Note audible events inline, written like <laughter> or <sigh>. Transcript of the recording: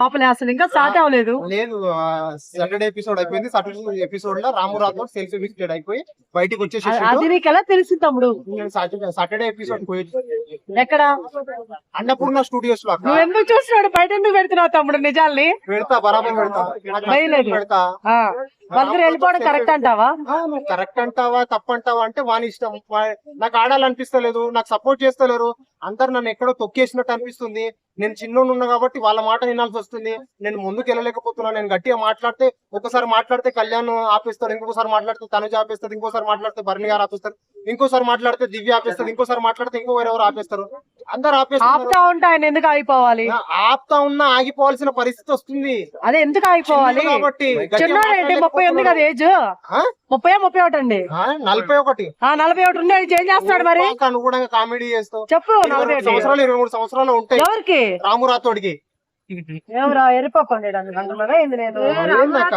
పాపలే అసలు ఇంకా స్టార్ట్ అవ్వలేదు. లేదు సాటర్డే ఎపిసోడ్ అయిపోయింది. సాటర్డే ఎపిసోడ్లో రాము రాథోడ్ సెల్ఫీ విజిటెడ్ అయిపోయి బయటికి వచ్చేసి అది నీకు ఎలా తెలిసింది తమ్ముడు? సాటర్డే ఎపిసోడ్ <laughs> ఎక్కడ? అన్నపూర్ణ స్టూడియోస్లో నువ్వు ఎందుకు చూస్తున్నాడు బయట ఎందుకు పెడుతున్నావు తమ్ముడు నిజాల్ని? పెడతా బరాబర్ పెడతా. పెడతా. వెళ్ళిపోవడం కరెక్ట్ అంటావా? కరెక్ట్ అంటావా తప్పంటావా అంటే వాని ఇష్టం. నాకు ఆడాలనిపిస్తలేదు నాకు సపోర్ట్ చేస్తలేరు. అందరు నన్ను ఎక్కడో తొక్కేసినట్టు అనిపిస్తుంది. నేను చిన్నోడు ఉన్నా కాబట్టి వాళ్ళ మాట వినాల్సి వస్తుంది. నేను ముందుకు వెళ్ళలేకపోతున్నా. నేను గట్టిగా మాట్లాడితే ఒకసారి మాట్లాడితే కళ్యాణ్ ఆపేస్తారు ఇంకోసారి మాట్లాడితే తనుజ ఆపేస్తుంది ఇంకోసారి మాట్లాడితే భరణి గారు ఆపేస్తారు. ఇంకోసారి మాట్లాడితే దివ్య ఆపేస్తుంది ఇంకోసారి మాట్లాడితే ఇంకో వేరెవరు ఆపేస్తారు. అందరు ఆపేస్తారు ఆపుతా ఉంటే ఆయన ఎందుకు ఆగిపోవాలి? ఆపుతా ఉన్నా ఆగిపోవాల్సిన పరిస్థితి వస్తుంది. అదే ఎందుకు ఆగిపోవాలి? కాబట్టి గట్టిగా ముప్పై ఉంది కదా ఏజ్? ఆ? ముప్పై ముప్పై ఒకటి అండి ఆ, నలభై ఒకటి. ఆ నలభై ఒకటి ఉంది ఏం చేస్తాడు మరి? అనుగుణంగా కామెడీ చేస్తావు చెప్పు ఇరవై నలభై రెండు ఒకటి. సంవత్సరాలు ఇరవై మూడు సంవత్సరాలు ఉంటాయి. ఎవరికి? రాము రాతోడికి ఏమరా ఎరిపప్పు అండి అందులో ఏంది ఏందక్క?